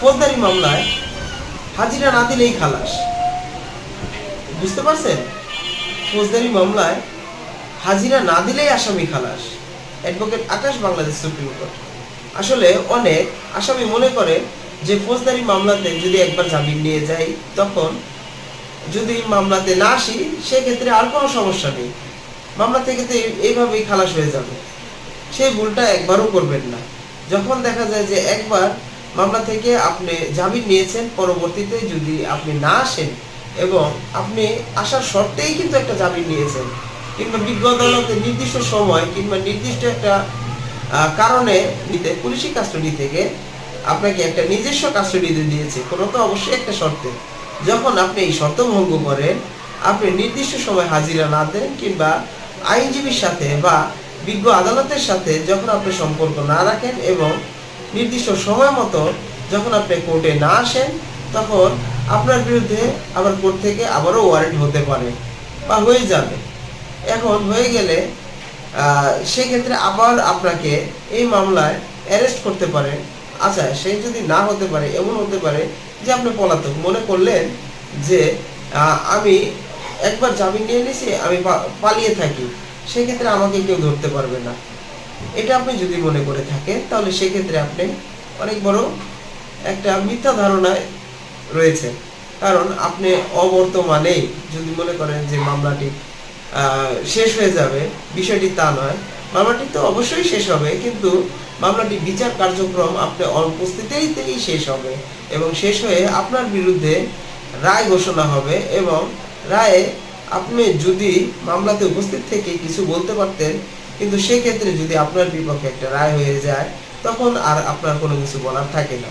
ফৌজদারি মামলায় হাজিরা না দিলেই খালাস। বুঝতে পারছেন? ফৌজদারি মামলায় হাজিরা না দিলেই আসামি খালাস। Advocate Akash Bangladesh supreme court. আসলে অনেক আসামি মনে করে যে ফৌজদারি মামলাতে যদি একবার জামিন নিয়ে যাই, তখন যদি মামলাতে না আসি, সেক্ষেত্রে আর কোনো সমস্যা নেই। মামলা থেকে তো এই- এইভাবেই খালাস হয়ে যাবে। সেই ভুলটা একবারও করবেন না। যখন দেখা যায় যে একবার মামলা থেকে আপনি জামিন নিয়েছেন, পরবর্তীতে যদি আপনি না আসেন এবং আপনি আসার শর্তেই কিন্তু একটা জামিন নিয়েছেন, কিংবা বিজ্ঞ আদালতে নির্দিষ্ট সময় কিংবা নির্দিষ্ট একটা কারণে নিতে, পুলিশি কাস্টডি থেকে আপনাকে একটা নিজস্ব কাস্টডিতে দিয়েছে, কোনো তো অবশ্যই একটা শর্তে। যখন আপনি এই শর্ত ভঙ্গ করেন, আপনি নির্দিষ্ট সময় হাজিরা না দেন কিংবা আইনজীবীর সাথে বা বিজ্ঞ আদালতের সাথে যখন আপনি সম্পর্ক না রাখেন এবং নির্দিষ্ট সময় মতো যখন আপনি কোর্টে না আসেন, তখন আপনার বিরুদ্ধে আবার কোর্ট থেকে আবারও ওয়ারেন্ট হতে পারে বা হয়ে যাবে। এখন হয়ে গেলে সেক্ষেত্রে আবার আপনাকে এই মামলায় অ্যারেস্ট করতে পারে। আচ্ছা সেই যদি না হতে পারে, এমন হতে পারে যে আপনি পলাতক। মনে করলেন যে আমি একবার জামিন নিয়ে নিয়েছি, আমি পালিয়ে থাকি। সেক্ষেত্রে আমাকে কেউ ধরতে পারবে না। এটা আপনি যদি মনে করে থাকেন, তাহলে সেক্ষেত্রে আপনি অনেক বড় একটা মিথ্যা ধারণায় রয়েছে কারণ আপনি অবর্তমানেই যদি মনে করেন যে মামলাটি শেষ হয়ে যাবে, বিষয়টি তা নয়। মামলাটি তো অবশ্যই শেষ হবে, কিন্তু মামলাটি বিচার কার্যক্রম আপনার অনুপস্থিতিতেই শেষ হবে এবং শেষ হয়ে আপনার বিরুদ্ধে রায় ঘোষণা হবে এবং রায়ে আপনি যদি মামলাতে উপস্থিত থেকে কিছু বলতে পারতেন কিন্তু সেক্ষেত্রে যদি আপনার বিপক্ষে একটা রায় হয়ে যায়, তখন আর আপনার কোনো কিছু বলার থাকে না।